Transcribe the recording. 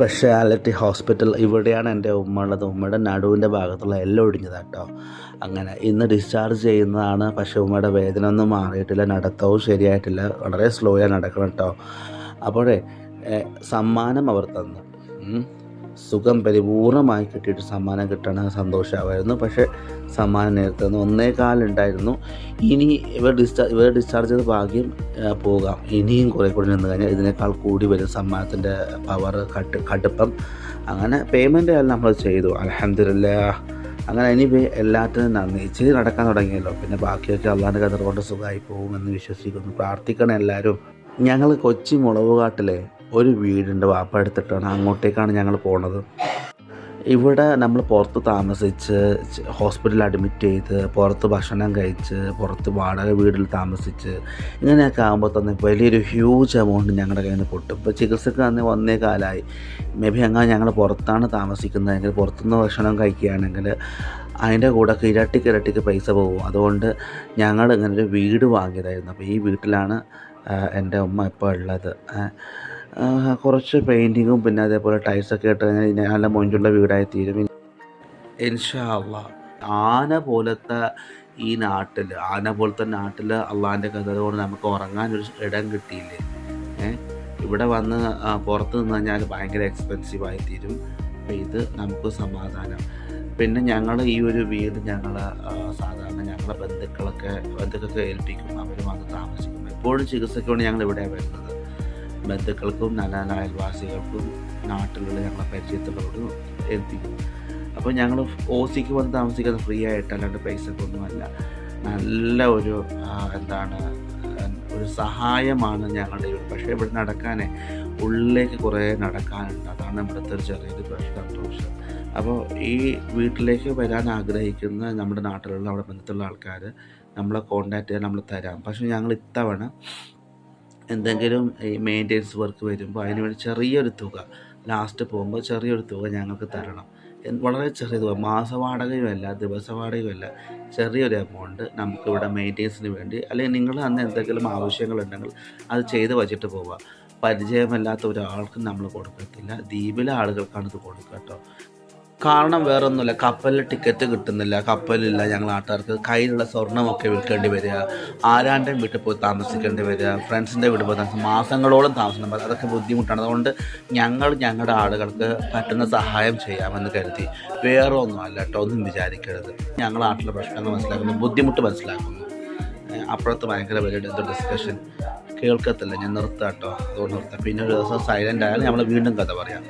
Speciality hospital ഇവിടെയാണ് എന്റെ ഉമ്മ ഉള്ളത്. ഉമ്മയുടെ നടുവിന്റെ ഭാഗത്തുള്ള എല്ലാം ഒടിഞ്ഞതാണ് കേട്ടോ അങ്ങനെ ഇന്ന് ഡിസ്ചാർജ് ചെയ്യുന്നതാണ്. പക്ഷേ ഉമ്മയുടെ വേദന ഒന്നും മാറിയിട്ടില്ല നടത്തവും ശരിയായിട്ടില്ല. വളരെ സ്ലോയാണ് നടക്കണം കേട്ടോ അപ്പോഴേ സമ്മാനം അവർ തന്നു. സുഖം പരിപൂർണമായി കിട്ടിയിട്ട് സമ്മാനം കിട്ടണ സന്തോഷമായിരുന്നു. പക്ഷേ സമ്മാനം നേരത്തെ നിന്ന് ഒന്നേ കാലുണ്ടായിരുന്നു ഇനി ഇവർ ഡിസ്ചാർജ് ഇവർ ഡിസ്ചാർജ് ചെയ്ത് ഭാഗ്യം പോകാം. ഇനിയും കുറേ കൂടി നിന്ന് കഴിഞ്ഞാൽ ഇതിനേക്കാൾ കൂടി വരും സമ്മാനത്തിന്റെ പവർ കട്ട് കടുപ്പം. അങ്ങനെ പേയ്മെന്റ് എല്ലാം നമ്മൾ ചെയ്തു. അലഹമില്ല അങ്ങനെ ഇനി എല്ലാത്തിനും നന്ദി. ഇച്ചിരി നടക്കാൻ തുടങ്ങിയല്ലോ. പിന്നെ ബാക്കിയൊക്കെ അള്ളാന്റെ കഥ കൊണ്ട് സുഖമായി പോകുമെന്ന് വിശ്വസിക്കുന്നു. പ്രാർത്ഥിക്കണം എല്ലാവരും. ഞങ്ങൾ കൊച്ചി മുളവുകാട്ടിലെ ഒരു വീടുണ്ട് വാപ്പ എടുത്തിട്ടാണ് അങ്ങോട്ടേക്കാണ് ഞങ്ങൾ പോണത്. ഇവിടെ നമ്മൾ പുറത്ത് താമസിച്ച് ഹോസ്പിറ്റലിൽ അഡ്മിറ്റ് ചെയ്ത് പുറത്ത് ഭക്ഷണം കഴിച്ച് പുറത്ത് വാടക വീടിൽ താമസിച്ച് ഇങ്ങനെയൊക്കെ ആകുമ്പോൾ തന്നെ വലിയൊരു ഹ്യൂജ് എമൗണ്ട് ഞങ്ങളുടെ കയ്യിൽ നിന്ന് പൊട്ടും. ഇപ്പോൾ ചികിത്സക്ക് തന്നെ വന്നേ കാലമായി മേ ബി അങ്ങനെ ഞങ്ങൾ പുറത്താണ് താമസിക്കുന്നതെങ്കിൽ പുറത്തുനിന്ന് ഭക്ഷണം കഴിക്കുകയാണെങ്കിൽ അതിന്റെ കൂടെ കിരട്ടി കിരട്ടിക്ക് പൈസ പോകും. അതുകൊണ്ട് ഞങ്ങൾ ഇങ്ങനൊരു വീട് വാങ്ങിയതായിരുന്നു. അപ്പോൾ ഈ വീട്ടിലാണ് എന്റെ ഉമ്മ ഇപ്പോൾ ഉള്ളത്. കുറച്ച് പെയിന്റിങ്ങും പിന്നെ അതേപോലെ ടൈൽസൊക്കെ ഇട്ട് കഴിഞ്ഞാൽ നല്ല മൊഞ്ചുള്ള വീടായി തീരും. ഇൻഷാ അള്ളാ ആന പോലത്തെ ഈ നാട്ടിൽ ആന പോലത്തെ നാട്ടിൽ അള്ളാന്റെ കഥ കൊണ്ട് നമുക്ക് ഉറങ്ങാനൊരു ഇടം കിട്ടിയില്ലേ? ഏ? ഇവിടെ വന്ന് പുറത്ത് നിന്ന് കഴിഞ്ഞാൽ ഭയങ്കര എക്സ്പെൻസീവ് തീരും. അപ്പം ഇത് നമുക്ക് സമാധാനം. പിന്നെ ഞങ്ങൾ ഈ ഒരു വീട് ഞങ്ങൾ സാധാരണ ഞങ്ങളുടെ ബന്ധുക്കളൊക്കെ ബന്ധുക്കൾക്ക് ഏൽപ്പിക്കും. അവർ വന്ന് താമസിക്കും. എപ്പോഴും ചികിത്സയ്ക്ക് വേണ്ടി ഞങ്ങൾ ഇവിടെ വരുന്നത്. ബന്ധുക്കൾക്കും നല്ല നല്ല അയൽവാസികൾക്കും നാട്ടിലുള്ള ഞങ്ങളെ പരിചയത്തിലോട് എത്തിക്കും. അപ്പോൾ ഞങ്ങൾ ഒ സിക്ക് വന്ന് താമസിക്കുന്നത് ഫ്രീ ആയിട്ട് അല്ലാണ്ട് പൈസ പൈസക്കൊന്നുമല്ല നല്ല ഒരു എന്താണ് ഒരു സഹായമാണ് ഞങ്ങളുടെ ഇവിടെ. പക്ഷേ ഇവിടെ നടക്കാനേ ഉള്ളിലേക്ക് കുറേ നടക്കാനുണ്ട്. അതാണ് ഇവിടുത്തെ ഒരു ചെറിയൊരു പ്രശ്നം അപ്പോൾ ഈ വീട്ടിലേക്ക് വരാൻ ആഗ്രഹിക്കുന്ന നമ്മുടെ നാട്ടിലുള്ള അവിടെ ബന്ധത്തിലുള്ള ആൾക്കാർ നമ്മളെ കോണ്ടാക്ട് ചെയ്യാൻ നമ്മൾ തരാം. പക്ഷേ ഞങ്ങൾ ഇത്തവണ എന്തെങ്കിലും ഈ മെയിന്റെനൻസ് വർക്ക് വരുമ്പോൾ അതിന് വേണ്ടി ചെറിയൊരു തുക ലാസ്റ്റ് പോകുമ്പോൾ ചെറിയൊരു തുക ഞങ്ങൾക്ക് തരണം. വളരെ ചെറിയ തുക മാസവാടകയുമല്ല ദിവസവാടകയുമല്ല ചെറിയൊരു എമൗണ്ട് നമുക്കിവിടെ മെയിന്റെനൻസിന് വേണ്ടി അല്ലെങ്കിൽ നിങ്ങൾ അന്ന് എന്തെങ്കിലും ആവശ്യങ്ങളുണ്ടെങ്കിൽ അത് ചെയ്ത് വച്ചിട്ട് പോവുക. പരിചയമല്ലാത്ത ഒരാൾക്കും നമ്മൾ കൊടുക്കത്തില്ല. ദ്വീപിലെ ആളുകൾക്കാണ് ഇത് കൊടുക്കുക കേട്ടോ. കാരണം വേറൊന്നുമില്ല. കപ്പലിൽ ടിക്കറ്റ് കിട്ടുന്നില്ല. കപ്പലില്ല ഞങ്ങൾ നാട്ടുകാർക്ക്. കയ്യിലുള്ള സ്വർണമൊക്കെ വിൽക്കേണ്ടി വരിക. ആരാന്റെ വീട്ടിൽ പോയി താമസിക്കേണ്ടി വരിക. ഫ്രണ്ട്സിന്റെ വീട്ടിൽ പോയി താമസിക്കും മാസങ്ങളോളം താമസിക്കണം. അതൊക്കെ ബുദ്ധിമുട്ടാണ്. അതുകൊണ്ട് ഞങ്ങൾ ഞങ്ങളുടെ ആളുകൾക്ക് പറ്റുന്ന സഹായം ചെയ്യാമെന്ന് കരുതി. വേറെ ഒന്നും അല്ല കേട്ടോ. ഒന്നും വിചാരിക്കരുത്. ഞങ്ങൾ നാട്ടിലെ പ്രശ്നങ്ങൾ മനസ്സിലാക്കുന്നു. ബുദ്ധിമുട്ട് മനസ്സിലാക്കുന്നു. അപ്പുറത്ത് ഭയങ്കര വലിയ എന്തോ ഡിസ്കഷൻ കേൾക്കത്തില്ല. ഞാൻ നിർത്താം കേട്ടോ. അതുകൊണ്ട് നിർത്താം. പിന്നെ ഒരു ദിവസം സൈലന്റ് ആയാലും നമ്മൾ വീണ്ടും കഥ പറയാം.